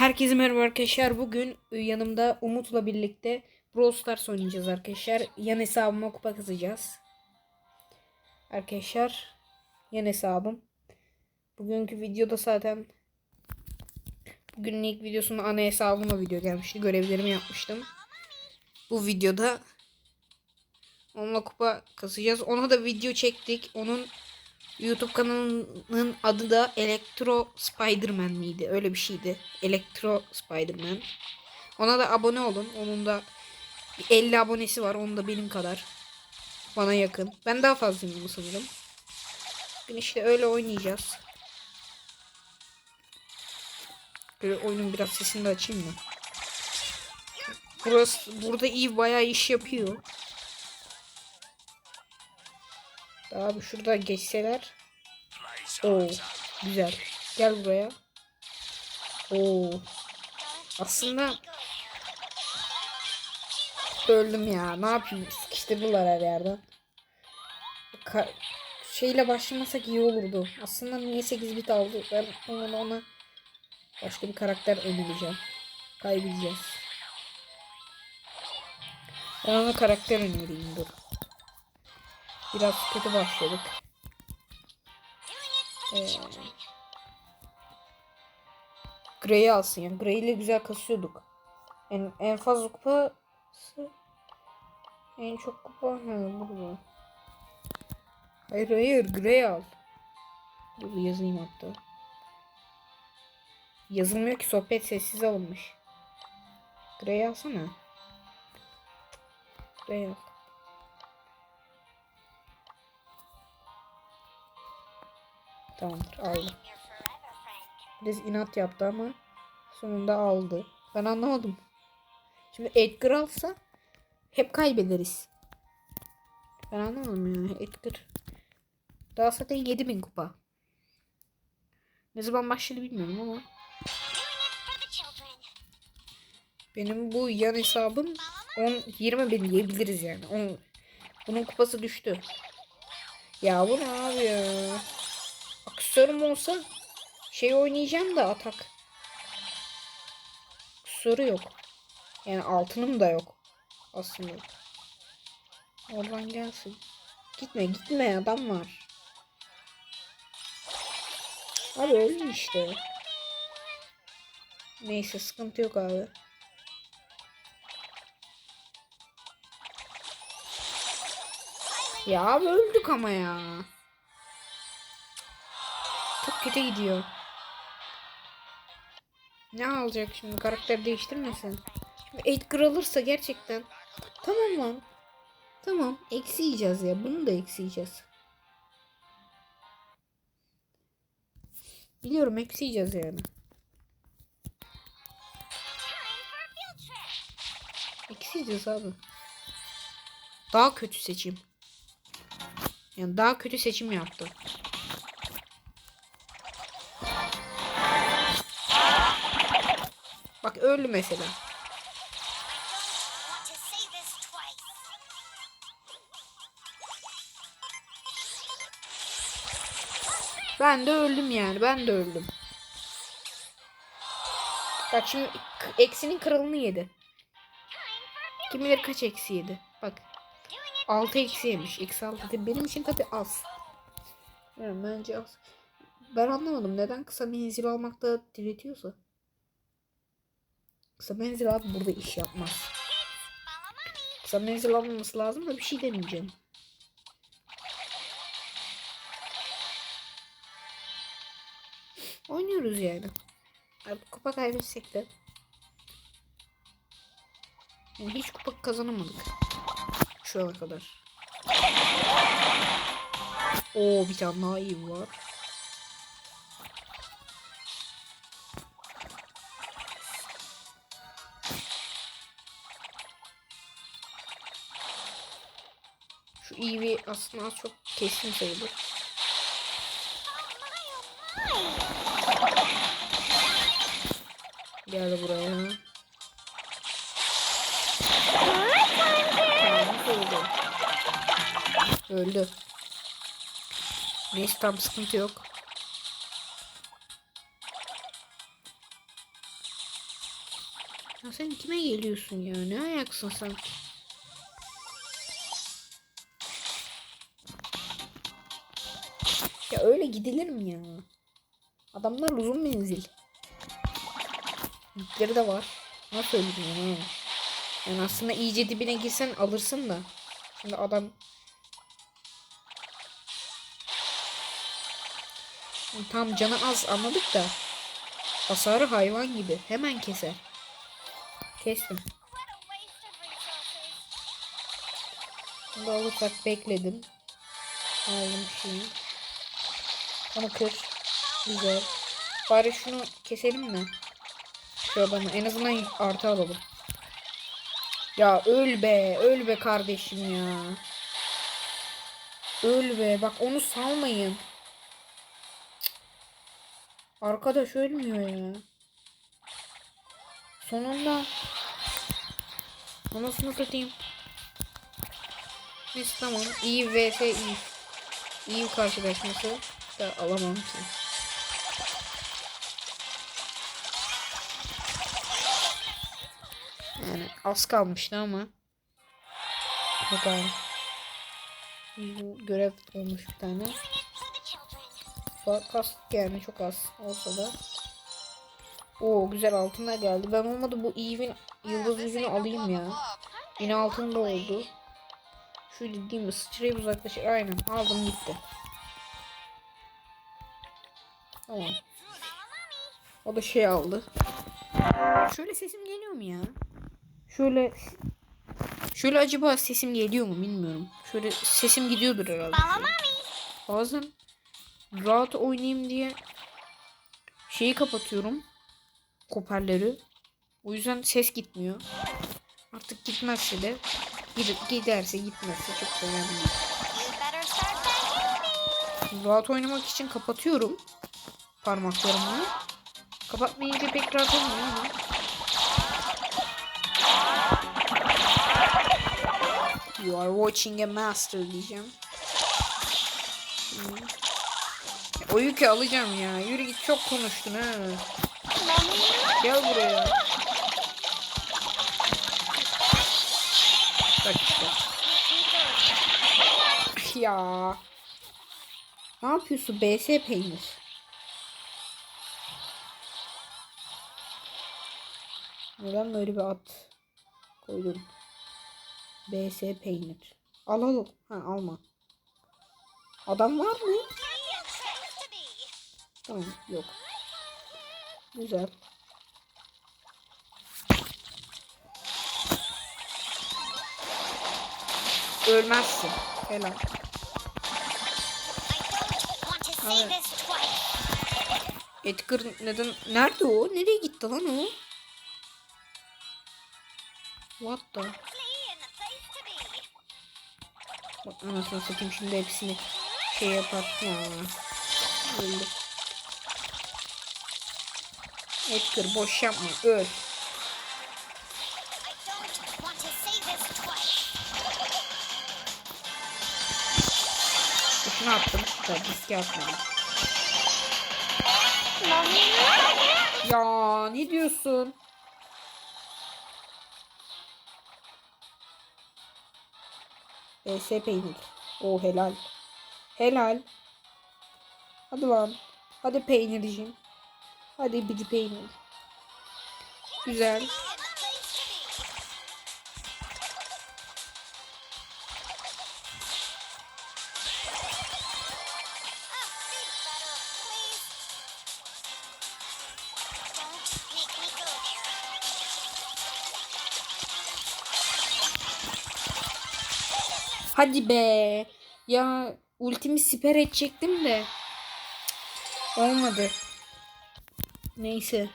Herkese merhaba arkadaşlar. Bugün e, yanımda Umut'la birlikte Brawl Stars oynayacağız arkadaşlar. Yan hesabıma kupa kızacağız. Arkadaşlar yan hesabım. Bugünkü videoda zaten bugünün ilk videosunda ana hesabıma video gelmişti. Görevlerimi yapmıştım. Bu videoda onunla kupa kasacağız. Ona da video çektik. Onun YouTube kanalının adı da Electro Spiderman miydi? Öyle bir şeydi. Electro Spiderman. Ona da abone olun. Onun da 50 abonesi var. Onun da benim kadar. Bana yakın. Ben daha fazlayım sanırım. Bugün işte öyle oynayacağız. Böyle oyunun biraz sesini de açayım mı? Burası, burada iyi bayağı iş yapıyor. Daha bir şurada geçseler. Oo, güzel. Gel buraya. Oo. Aslında öldüm ya. Ne yapayım? Sıkıştırdılar her yerden. Ka şeyle başlamasak iyi olurdu. Aslında niye 8 bit aldı? Ben ona, ona başka bir karakter önereceğim. Kaybedeceğiz. Ben ona karakter önereyim dur. Biraz kötü başladık. Ee, Grey'i alsın yani. Grey ile güzel kasıyorduk. En, en fazla kupası en çok kupa ha burada. Hayır hayır Grey al. Dur yazayım hatta. Yazılmıyor ki sohbet sessiz alınmış. Grey alsana. Grey al. Tamamdır aldım. Biraz inat yaptı ama sonunda aldı. Ben anlamadım. Şimdi Edgar alsa hep kaybederiz. Ben anlamadım ya Edgar. Daha zaten 7000 kupa. Ne zaman başladı bilmiyorum ama. Benim bu yan hesabım 10 20 bin diyebiliriz yani. 10, bunun kupası düştü. Ya bu ne abi ya? Aksesuarım olsa şey oynayacağım da atak. Aksesuarı yok. Yani altınım da yok. Aslında. Oradan gelsin. Gitme gitme adam var. Abi öldüm işte. Neyse sıkıntı yok abi. Ya öldük ama ya. Kötü gidiyor. Ne alacak şimdi karakter değiştirmesin. Şimdi Edgar alırsa gerçekten. Tamam lan. Tamam eksi yiyeceğiz ya. Bunu da eksi yiyeceğiz. Biliyorum eksi yiyeceğiz yani. Eksi yiyeceğiz abi. Daha kötü seçim. Yani daha kötü seçim yaptı. Öldü mesela. Ben de öldüm yani. Ben de öldüm. Bak şimdi eksinin kralını yedi. Kim bilir kaç eksi yedi. Bak. 6 eksi yemiş. Eksi 6 benim için tabi az. Yani bence az. Ben anlamadım. Neden kısa menzil almakta diretiyorsa. Kısa menzil abi burada iş yapmaz. Kısa menzil almaması lazım da bir şey demeyeceğim. Oynuyoruz yani. Abi kupa kaybetsek de. Hiç kupa kazanamadık. Şu ana kadar. Oo bir tane daha iyi var. İyi aslında az çok kesin sayılır. Gel buraya. Öldü. Öldü. Neyse tam sıkıntı yok. Ya sen kime geliyorsun ya? Ne ayaksın sen? Öyle gidilir mi ya? Adamlar uzun menzil. Yükleri de var. Nasıl öldürüyor ha? Yani aslında iyice dibine girsen alırsın da. Şimdi adam Tam canı az anladık da. Hasarı hayvan gibi. Hemen keser. Kestim. Bunu alırsak bekledim. Aldım şeyi. Onu kır. Güzel. Bari şunu keselim mi? Şu adamı. En azından artı alalım. Ya öl be. Öl be kardeşim ya. Öl be. Bak onu salmayın. Arkadaş ölmüyor ya. Sonunda. Anasını satayım. Neyse tamam. İyi vs iyi. İyi karşılaşması da alamam ki. Yani az kalmıştı ama. Bakalım. Bu görev olmuş bir tane. Kas geldi çok az olsa da. Oo güzel altınlar geldi. Ben olmadı bu Eve'in yıldız yüzünü alayım ya. Yine altın da oldu. Şu dediğim sıçrayıp uzaklaşır. Aynen aldım gitti. Tamam. O da şey aldı. Şöyle sesim geliyor mu ya? Şöyle Şöyle acaba sesim geliyor mu bilmiyorum. Şöyle sesim gidiyordur herhalde. Bazen rahat oynayayım diye şeyi kapatıyorum. Hoparlörü. O yüzden ses gitmiyor. Artık gitmezse de gid- giderse gitmezse çok önemli değil. Rahat oynamak için kapatıyorum parmaklarımı. Kapatmayınca pek rahat olmuyor ama. You are watching a master diyeceğim. Hmm. O yükü alacağım ya. Yürü git çok konuştun ha. Gel buraya. Bak işte. ya. Ne yapıyorsun BS peynir? Neden böyle bir at koydun? BS peynir. Al al. Ha alma. Adam var mı? Tamam yok. Güzel. Ölmezsin. Helal. Edgar neden? Nerede o? Nereye gitti lan o? What the? Bak anasını satayım şimdi hepsini şey yapar. Ya. Öldü. Edgar boş yapma. Öl. Şunu attım. Da riske atmadım. Ya ne diyorsun? ES peynir. O helal. Helal. Hadi lan. Hadi peynirciğim. Hadi bir peynir. Güzel. Hadi be. Ya ultimi siper edecektim de. Olmadı. Neyse.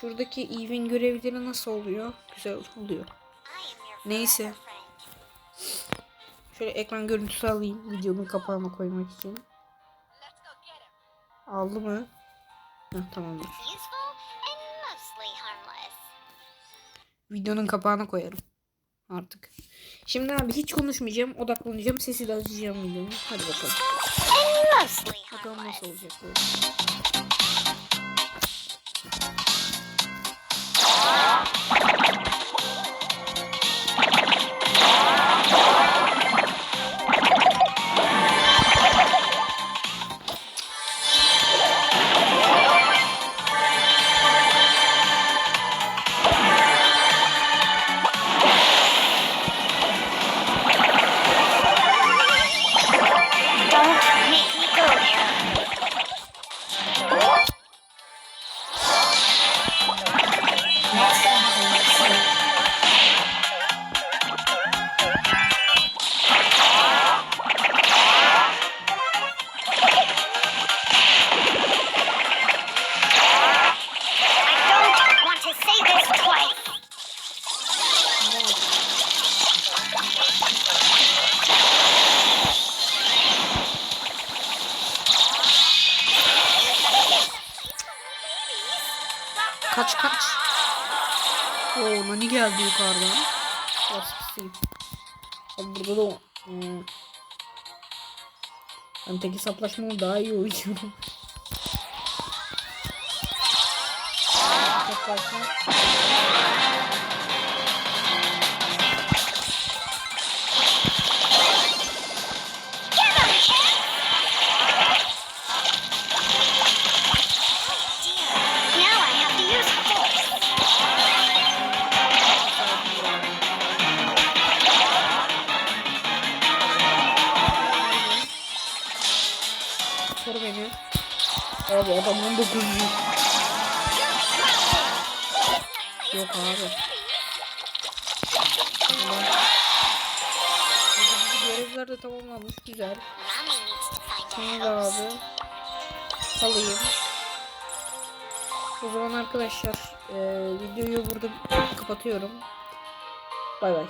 Şuradaki Eve'in görevleri nasıl oluyor? Güzel oluyor. Neyse. Şöyle ekran görüntüsü alayım. Videonun kapağına koymak için. Aldı mı? Heh, tamamdır. Videonun kapağına koyarım. Artık. Şimdi abi hiç konuşmayacağım. Odaklanacağım. Sesi de açacağım videonun. Hadi bakalım. Bakalım nasıl olacak bu. Kaç kaç. Oo Nani geldi yukarıdan. Baskısıyım. Abi burada da hmm. Ben tek hesaplaşmamı daha iyi oynuyorum. Yok abi. Görevler de tamamlanmış. Güzel. Şimdi house. abi. Alayım. O zaman arkadaşlar eee, videoyu burada kapatıyorum. Bay bay.